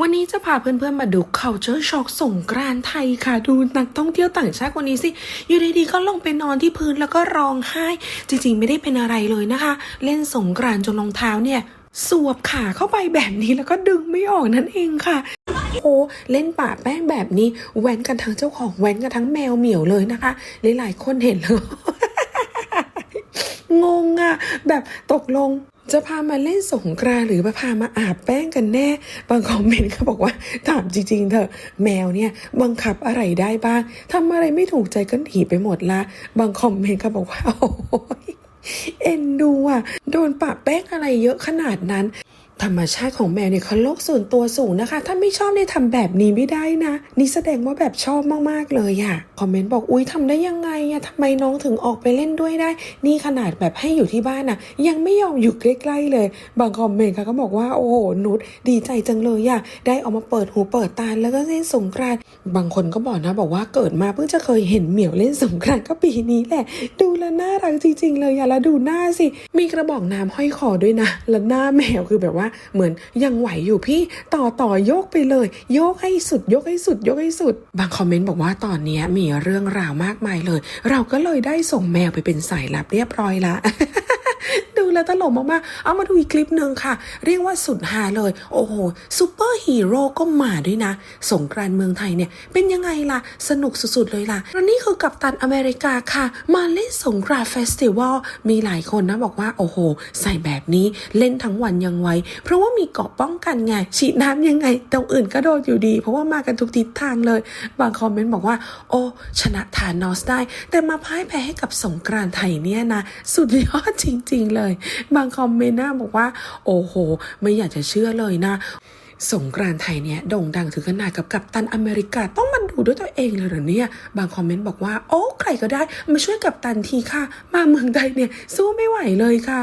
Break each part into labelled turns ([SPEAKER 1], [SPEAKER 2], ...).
[SPEAKER 1] วันนี้จะพาเพื่อนๆมาดู culture shock สงกรานไทยค่ะ ดูนักท่องเที่ยวต่างชาติคนนี้สิ อยู่ดีๆก็ลงไปนอนที่พื้นแล้วก็ร้องไห้ จริงๆ ไม่ได้เป็นอะไรเลยนะคะ เล่นสงกรานจนรองเท้าเนี่ย สวบขาเข้าไปแบบนี้แล้วก็ดึงไม่ออกนั่นเองค่ะโอ้เล่นป่าแป้งแบบนี้แว้นกันทั้งเจ้าของแว้นกันทั้งแมวเหมียวเลยนะคะหลายๆคนเห็นเลยงงอะแบบตกลง จะพามาเล่นสงกรานต์หรือมาพามาอาบแป้งกันแน่ บางคอมเมนต์เขาบอกว่าถามจริง ๆ เถอะแมวเนี่ยบังคับอะไรได้บ้างทำอะไรไม่ถูกใจก็หนีไปหมดละ บางคอมเมนต์เขาบอกว่าโอ้ยเอ็นดูอะ โดนปะแป้งอะไรเยอะขนาดนั้น ธรรมชาติของแมวเนี่ยเขาโลกส่วนตัวสูงนะคะ ถ้าไม่ชอบเนี่ยทำแบบนี้ไม่ได้นะ นี่แสดงว่าแบบชอบมากๆเลยอะคอมเมนต์บอกอุ้ยทำได้ยังไงอะทำไมน้องถึงออกไปเล่นด้วยได้ นี่ขนาดแบบให้อยู่ที่บ้านอะยังไม่ยอมอยู่ใกล้ๆเลย บางคอมเมนต์ค่ะก็บอกว่าโอ้โหนุชดีใจจังเลยอะได้ออกมาเปิดหูเปิดตาแล้วก็เล่นสงกรานต์บางคนก็บอกนะบอกว่าเกิดมาเพิ่งจะเคยเห็นเหมียวเล่นสงกรานต์ก็ปีนี้แหละ ดูแลน่ารักจริง ๆ เลยอะแล้วดูหน้าสิมีกระบอกน้ำห้อยคอด้วยนะแล้วหน้าแมวคือแบบว่าเหมือนยังไหวอยู่พี่ต่อต่อโยกไปเลย โยกให้สุดยกให้สุดยกให้สุด บางคอมเมนต์บอกว่าตอนนี้มีเรื่องราวมากมายเลย เราก็เลยได้ส่งแมวไปเป็นสายลับเรียบร้อยละ แล้วตลกมากๆ เอามาดูอีกคลิปหนึ่งค่ะ เรียกว่าสุดฮาเลย โอ้โหซูเปอร์ฮีโร่ก็มาด้วยนะ สงกรานต์เมืองไทยเนี่ย เป็นยังไงล่ะ สนุกสุดๆเลยล่ะแล้วนี่คือกัปตันอเมริกาค่ะ มาเล่นสงกรานเฟสติวัลมีหลายคนนะบอกว่า โอ้โห ใส่แบบนี้เล่นทั้งวันยังไวเพราะว่ามีเกาะป้องกันไง ฉีดน้ำยังไงตรงอื่นก็โดนอยู่ดี เพราะว่ามากันทุกทิศทางเลย บางคอมเมนต์บอกว่า โอ้ชนะทานอสได้ แต่มาพ่ายแพ้ให้กับสงกรานต์ไทยเนี่ยนะ สุดยอดจริง ๆ เลยบางคอมเมนต์นะบอกว่า โอ้โห ไม่อยากจะเชื่อเลยนะสงกรานไทยเนี่ยโด่งดังถึงขนาดกับกัปตันอเมริกาต้องมาดูด้วยตัวเองเลยเหรอเนี่ย บางคอมเมนต์บอกว่า โอ้ใครก็ได้มาช่วยกัปตันทีค่ะ มาเมืองไทยเนี่ยสู้ไม่ไหวเลยค่ะ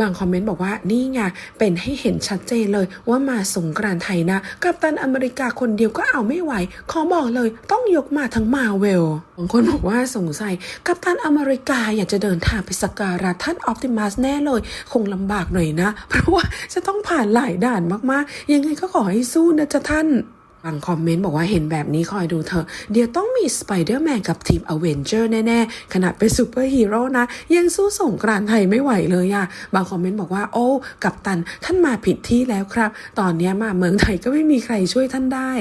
[SPEAKER 1] บางคอมเมนต์บอกว่านี่ไงเป็นให้เห็นชัดเจนเลยว่ามาสงกรานไทยนะ กัปตันอเมริกาคนเดียวก็เอาไม่ไหว ขอบอกเลยต้องยกมาทั้งมาเวลบางคนบอกว่าสงสัย กัปตันอเมริกาอยากจะเดินทางไปสักการะท่านออปติมัสแน่เลย คงลำบากหน่อยนะ เพราะว่าจะต้องผ่านหลายด่านมากๆ ยังไงก็ขอให้สู้นะจ๊ะท่าน บางคอมเมนต์บอกว่าเห็นแบบนี้คอยดูเถอะเดี๋ยวต้องมีสไปเดอร์แมนกับทีมอเวนเจอร์แน่ ๆ ขนาดเป็นซูเปอร์ฮีโร่นะ ยังสู้สงกรานไทยไม่ไหวเลยอะบางคอมเมนต์บอกว่า โอ้กับตันท่านมาผิดที่แล้วครับ ตอนนี้มาเมืองไทยก็ไม่มีใครช่วยท่านได้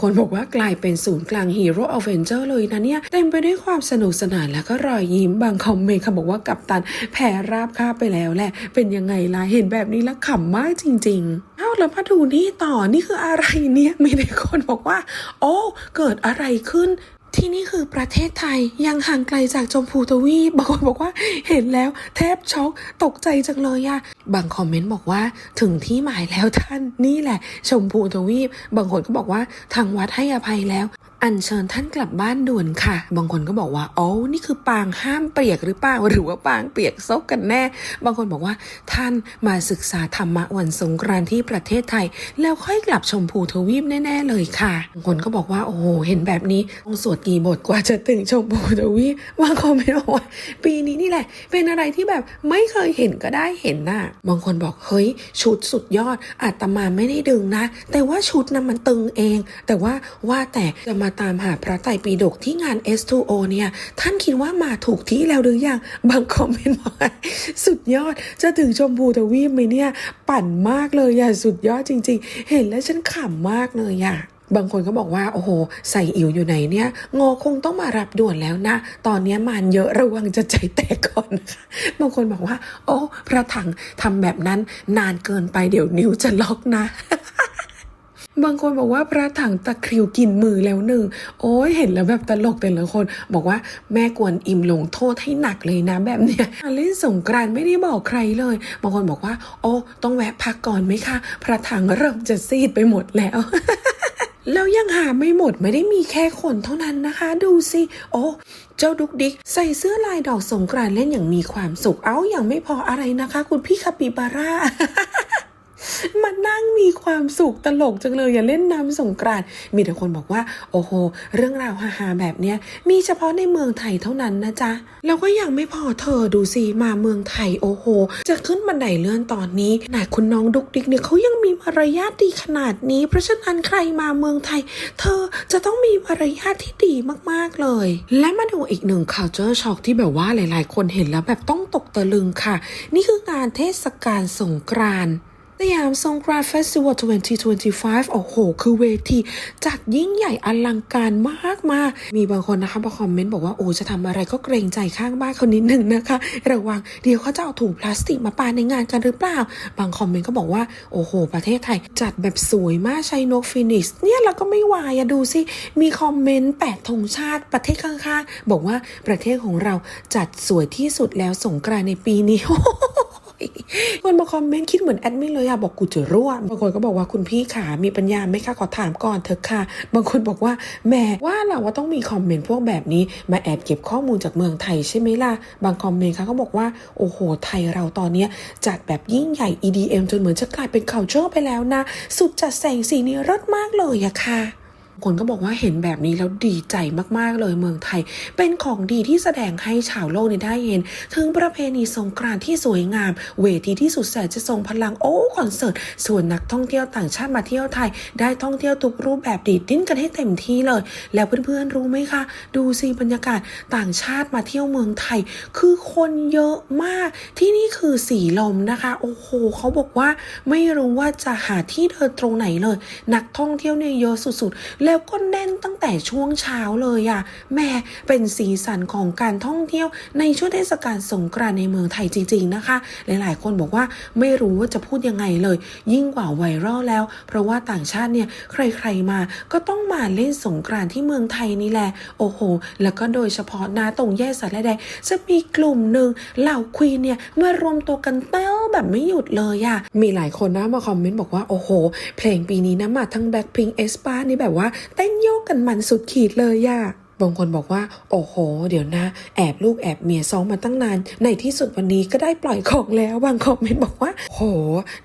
[SPEAKER 1] คนบอกว่ากลายเป็นศูนย์กลางฮีโร่อเวนเจอร์เลยนะเนี่ยเต็มไปด้วยความสนุกสนานแล้วก็รอยยิ้มบางคอมเมนต์เขาบอกว่ากับตันแพ้ราบคาไปแล้วแหละ เป็นยังไงล่ะเห็นแบบนี้แล้วขำมากจริง ๆเอ้าแล้วมาดูนี่ต่อนี่คืออะไรเนี่ยมีแต่คนบอกว่า โอ้ เกิดอะไรขึ้น ที่นี่คือประเทศไทยยังห่างไกลจากชมพูทวีปบางคนบอกว่าเห็นแล้วแทบช็อกตกใจจังเลยอะบางคอมเมนต์บอกว่าถึงที่หมายแล้วท่านนี่แหละ ชมพูทวีป บางคนก็บอกว่าทางวัดให้อภัยแล้ว อัญเชิญท่านกลับบ้านด่วนค่ะ บางคนก็บอกว่าโอ้นี่คือปางห้ามเปียกหรือเปล่าหรือว่าปางเปียกซกกันแน่ บางคนบอกว่าท่านมาศึกษาธรรมะวันสงกรานต์ที่ประเทศไทย แล้วค่อยกลับชมพูทวีปแน่ ๆ เลยค่ะ บางคนก็บอกว่าโอ้โหเห็นแบบนี้ต้องสวดกี่บทกว่าจะถึงชมพูทวีปบางคนไม่บอกว่า ปีนี้นี่แหละ เป็นอะไรที่แบบไม่เคยเห็นก็ได้เห็นน่ะ บางคนบอกเฮ้ยชุดสุดยอดอาตมาไม่ได้ดึงนะ แต่ว่าชุดนั้นมันตึงเอง แต่ว่าว่าแต่จะมาตามหาพระไตรปิฎกที่งาน S2O เนี่ย ท่านคิดว่ามาถูกที่แล้วหรือยัง บางคอมเมนต์บอกว่าสุดยอด จะถึงชมพูทวีปไหมเนี่ย ปั่นมากเลยอะสุดยอดจริง ๆ เห็นแล้วฉันขำมากเลยอะบางคนก็บอกว่า โอ้โห ใส่อิ๋วอยู่ไหนเนี่ย งอคงต้องมารับด่วนแล้วนะ ตอนนี้มันเยอะระวังจะใจแตกก่อนนะคะบางคนบอกว่า โอ้ พระถังทำแบบนั้นนานเกินไปเดี๋ยวนิ้วจะล็อกนะ บางคนบอกว่าพระถังตะคริวกินมือแล้วหนึ่ง โอ้ยเห็นแล้วแบบตลกแต่ละคน บอกว่าแม่กวนอิมลงโทษให้หนักเลยนะแบบเนี้ยเล่นสงกรานต์ไม่ได้บอกใครเลย บางคนบอกว่า โอ้ต้องแวะพักก่อนไหมคะ พระถังเริ่มจะซีดไปหมดแล้วแล้วยังหาไม่หมดไม่ได้มีแค่คนเท่านั้นนะคะ ดูสิ โอ้เจ้าดุกดิกใส่เสื้อลายดอกสงกรานต์เล่นอย่างมีความสุข เอ้ายังไม่พออะไรนะคะ คุณพี่คาปิบาร่า มีความสุขตลกจังเลยอย่าเล่นน้ำสงกรานต์มีแต่คนบอกว่า โอ้โห เรื่องราวฮาๆแบบเนี้ยมีเฉพาะในเมืองไทยเท่านั้นนะจ๊ะ แล้วก็ยังไม่พอเธอดูสิมาเมืองไทยโอ้โห จะขึ้นบันไดเลื่อนตอนนี้ขนคุณน้องดุกดิกเนี่ยเขายังมีมารยาทดีขนาดนี้ เพราะฉะนั้นใครมาเมืองไทย เธอจะต้องมีมารยาทที่ดีมากๆเลย และมาดูอีกหนึ่ง culture shock ที่แบบว่าหลาย ๆ คนเห็นแล้วแบบต้องตกตะลึงค่ะ นี่คืองานเทศกาลสงกรานต์ สยามสงกรานต์เฟสติวัล 2025 โอ้โห คือเวทีจัดยิ่งใหญ่อลังการมากมามีบางคนนะคะมาคอมเมนต์บอกว่า โอ้ จะทำอะไรก็เกรงใจข้างบ้านคนนิดหนึ่งนะคะ ระวังเดี๋ยวเขาจะเอาถุงพลาสติกมาปาในงานกันหรือเปล่า บางคอมเมนต์ก็บอกว่า โอ้โห ประเทศไทยจัดแบบสวยมากใช้นกฟินิกซ์เนี่ยเราก็ไม่วายอะดูสิ มีคอมเมนต์แปดธงชาติประเทศข้างๆ บอกว่าประเทศของเราจัดสวยที่สุดแล้วสงกรานต์ในปีนี้ คนมาคอมเมนต์คิดเหมือนแอดมินเลยอะบอกกูจะร่วมบางคนก็บอกว่าคุณพี่ขามีปัญญาไหมคะขอถามก่อนเถอะค่ะ บางคนบอกว่าแหมว่าเราว่าต้องมีคอมเมนต์พวกแบบนี้ มาแอบเก็บข้อมูลจากเมืองไทยใช่ไหมล่ะ บางคอมเมนต์เขาบอกว่าโอ้โหไทยเราตอนเนี้ยจัดแบบยิ่งใหญ่ EDM จนเหมือนจะกลายเป็น culture ไปแล้วนะ สุดจัดแสงสีนี้รสมากเลยอะค่ะ คนก็บอกว่าเห็นแบบนี้แล้วดีใจมากๆเลยเมืองไทย เป็นของดีที่แสดงให้ชาวโลกได้เห็น ถึงประเพณีสงกรานต์ที่สวยงาม เวทีที่สุดแสนจะทรงพลังโอ้คอนเสิร์ตส่วนนักท่องเที่ยวต่างชาติมาเที่ยวไทย ได้ท่องเที่ยวทุกรูปแบบดีดิ้นกันให้เต็มที่เลย แล้วเพื่อนๆรู้ไหมคะ ดูสิบรรยากาศต่างชาติมาเที่ยวเมืองไทย คือคนเยอะมากที่นี่คือสีลมนะคะโอ้โหเขาบอกว่าไม่รู้ว่าจะหาที่เดินตรงไหนเลย นักท่องเที่ยวเนี่ยเยอะสุดๆแล้วก็แน่นตั้งแต่ช่วงเช้าเลยอะแม่เป็นสีสันของการท่องเที่ยวในช่วงเทศกาลสงกรานต์ในเมืองไทยจริง ๆนะคะ หลายๆ คนบอกว่าไม่รู้ว่าจะพูดยังไงเลย ยิ่งกว่าไวรัลแล้ว เพราะว่าต่างชาติเนี่ยใครๆมาก็ต้องมาเล่นสงกรานต์ที่เมืองไทยนี่แหละโอ้โห แล้วก็โดยเฉพาะนาตรงแยกสารแดงจะมีกลุ่มหนึ่งเหล่าควีนเนี่ยมารวมตัวกันเต้า แบบไม่หยุดเลยอะมีหลายคนนะมาคอมเมนต์บอกว่าโอ้โห เพลงปีนี้นะมาทั้งแบ็คพิงเอสปานี่แบบว่าเต้นโยกกันมันสุดขีดเลยอะ บางคนบอกว่า โอ้โห เดี๋ยวนะ แอบลูกแอบเมียซ้อมมาตั้งนาน ในที่สุดวันนี้ก็ได้ปล่อยของแล้วบางคอมเมนต์บอกว่า โห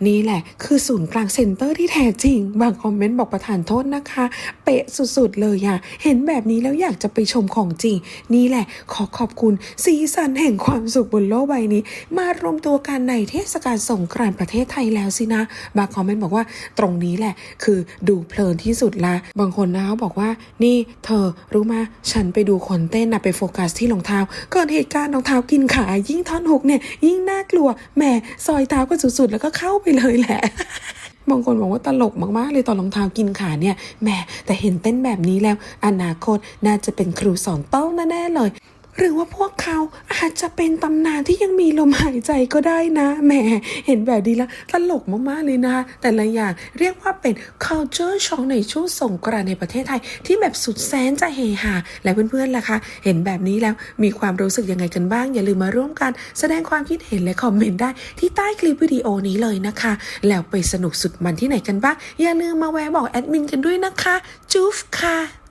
[SPEAKER 1] นี่แหละ คือศูนย์กลางเซ็นเตอร์ที่แท้จริง บางคอมเมนต์บอกประทานโทษนะคะ เป๊ะสุดๆเลยอะเห็นแบบนี้แล้วอยากจะไปชมของจริง นี่แหละ ขอขอบคุณสีสันแห่งความสุขบนโลกใบนี้ มารวมตัวกันในเทศกาลสงกรานต์ประเทศไทยแล้วสินะ บางคอมเมนต์บอกว่าตรงนี้แหละ คือดูเพลินที่สุดละ บางคนนะเขาบอกว่า นี่เธอรู้มาฉันไปดูคนเต้นนะไปโฟกัสที่รองเท้าก่อนเหตุการณ์รองเท้ากินขายิ่งท่อนหกเนี่ย ยิ่งน่ากลัวแหมซอยเท้าก็สุดๆ แล้วก็เข้าไปเลยแหละบางคนบอกว่าตลกมาก ๆ เลยตอนรองเท้ากินขาเนี่ยแหมแต่เห็นเต้นแบบนี้แล้ว อนาคตน่าจะเป็นครูสอนเต้าแน่ๆเลย หรือว่าพวกเขาอาจจะเป็นตำนานที่ยังมีลมหายใจก็ได้นะแหมเห็นแบบนี้แล้วตลกมากๆเลยนะแต่ละอย่างเรียกว่าเป็น culture shock ในช่วงสงกรานในประเทศไทย ที่แบบสุดแสนจะเฮฮาและเพื่อนๆล่ะคะเห็นแบบนี้แล้วมีความรู้สึกยังไงกันบ้าง อย่าลืมมาร่วมกัน แสดงความคิดเห็นและคอมเมนต์ได้ที่ใต้คลิปวิดีโอนี้เลยนะคะ แล้วไปสนุกสุดมันที่ไหนกันบ้างอย่าลืมมาแวะบอกแอดมินกันด้วยนะคะจุ๊ฟค่ะ